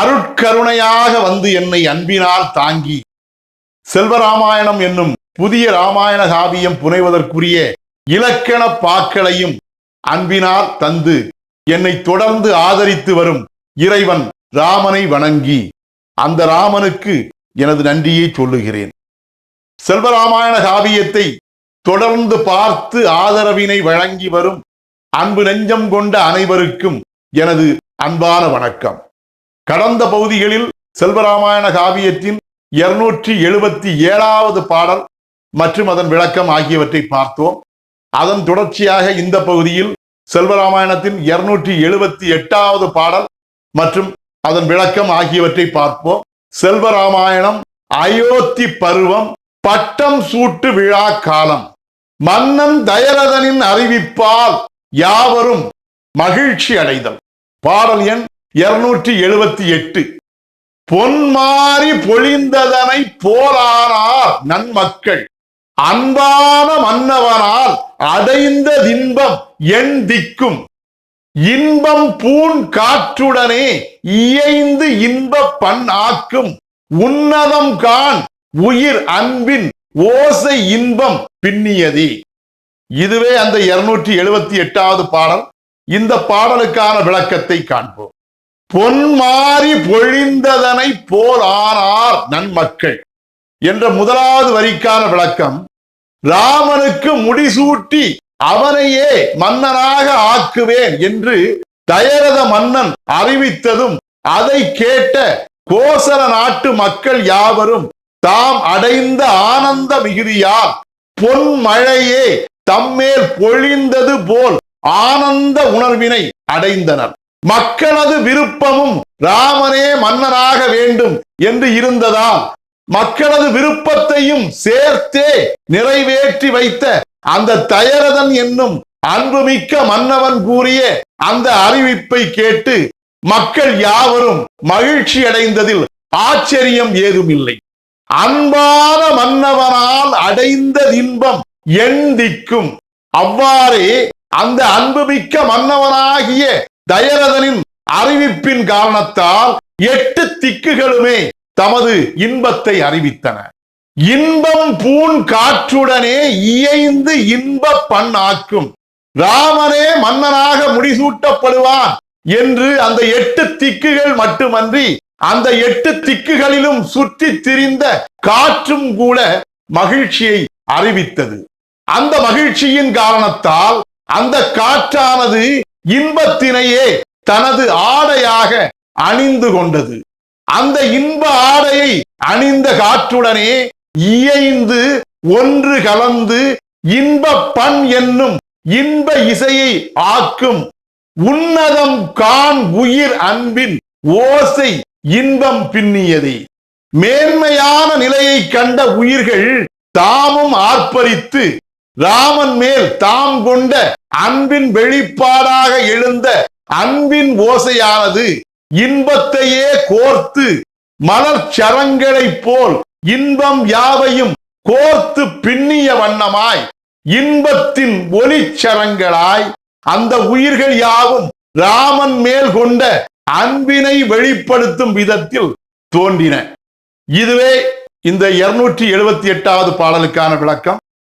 அருட்கருணையாக வந்து என்னை அன்பினால் தாங்கி. செல்வராமாயணம் என்னும் புதிய ராமாயண காவியம் புனைவதற்குரிய இலக்கண பாக்களையும் அன்பினால் தந்து என்னை தொடர்ந்து ஆதரித்து வரும் இறைவன் ராமனை வணங்கி அந்த ராமனுக்கு எனது நன்றியை சொல்லுகிறேன். செல்வராமாயண காவியத்தை தொடர்ந்து பார்த்து ஆதரவினை வழங்கி வரும் அன்பு நெஞ்சம் கொண்ட அனைவருக்கும் எனது அன்பான வணக்கம். கடந்த பகுதிகளில் செல்வராமாயண காவியத்தின் இருநூற்றி எழுபத்தி ஏழாவது பாடல் மற்றும் அதன் விளக்கம் ஆகியவற்றை பார்த்தோம். அதன் தொடர்ச்சியாக இந்த பகுதியில் செல்வராமாயணத்தின் இருநூற்றி எழுபத்தி எட்டாவது பாடல் மற்றும் அதன் விளக்கம் ஆகியவற்றை பார்ப்போம். செல்வராமாயணம் அயோத்தி பருவம் பட்டம் சூட்டு விழா காலம். மன்னன் தயரதனின் அறிவிப்பால் யாவரும் மகிழ்ச்சி அடைதல் பாடல் எண் இருநூற்றி எழுபத்தி எட்டு. பொன்மாறி பொழிந்ததனை போலானார் நன்மக்கள். அன்பான மன்னவனால் அடைந்த இன்பம் என் திக்கும். இன்பம் பூண் காற்றுடனே இயைந்து இன்ப பண் ஆக்கும். உன்னதம் காண் உயிர் அன்பின் ஓசை இன்பம் பின்னியதே. இதுவே அந்த இருநூற்றி எழுபத்தி எட்டாவது பாடல். இந்த பாடலுக்கான விளக்கத்தை காண்போம். பொன்மாறி பொழிந்ததனை போல் ஆனார் நன்மக்கள். என்ற முதலாவது வரிக்கான விளக்கம் ராமனுக்கு முடிசூட்டி அவனையே மன்னனாக ஆக்குவேன் என்று தயரத மன்னன் அறிவித்ததும் அதை கேட்ட கோசல நாட்டு மக்கள் யாவரும் தாம் அடைந்த ஆனந்த மிகுதியால் பொன் மழையே தம்மேல் பொழிந்தது போல் ஆனந்த உணர்வினை அடைந்தனர். மக்களது விருப்பமும் ராமனே மன்னனாக வேண்டும் என்று இருந்ததால் மக்களது விருப்பத்தையும் சேர்த்தே நிறைவேற்றி வைத்த அந்த தயரதன் என்னும் அன்புமிக்க மன்னவன் கூறிய அந்த அறிவிப்பை கேட்டு மக்கள் யாவரும் மகிழ்ச்சி அடைந்ததில் ஆச்சரியம் ஏதுமில்லை. அன்பான மன்னவனால் அடைந்த இன்பம் என் திக்கும். அவ்வாறே அந்த அன்புமிக்க மன்னவனாகிய தயரதனின் அறிவிப்பின் காரணத்தால் எட்டு திக்குகளுமே தமது இன்பத்தை அறிவித்தன. இன்பம் பூண் காற்றுடனே இயைந்து இன்ப பண்ணாக்கும் ராமனே மன்னனாக முடிசூட்டப்படுவான் என்று அந்த எட்டு திக்குகள் மட்டுமன்றி அந்த எட்டு திக்குகளிலும் சுற்றி திரிந்த காற்றும் கூட மகிழ்ச்சியை அறிவித்தது. அந்த மகிழ்ச்சியின் காரணத்தால் அந்த காற்றானது இன்பத்தினையே தனது ஆடையாக அணிந்து கொண்டது. அந்த இன்ப ஆடையை அணிந்த காற்றுடனே இயைந்து ஒன்று கலந்து இன்ப பண் என்னும் இன்ப இசையை ஆக்கும் உன்னதம் கான் உயிர் அன்பின் ஓசை இன்பம் பின்னியதே. மேன்மையான நிலையை கண்ட உயிர்கள் தாமும் ஆர்ப்பரித்து ராமன் மேல் தாம் கொண்ட அன்பின் வெளிப்பாடாக எழுந்த அன்பின் ஓசையானது இன்பத்தையே கோர்த்து மலர் சரங்களைப் போல் இன்பம் யாவையும் கோர்த்து பின்னிய வண்ணமாய் இன்பத்தின் ஒளிச்சரங்களாய் அந்த உயிர்கள் யாவும் ராமன் மேல் கொண்ட அன்பினை வெளிப்படுத்தும் விதத்தில் தோன்றின. இதுவே இந்த இருநூற்றி எழுபத்தி எட்டாவது பாடலுக்கான விளக்கம்.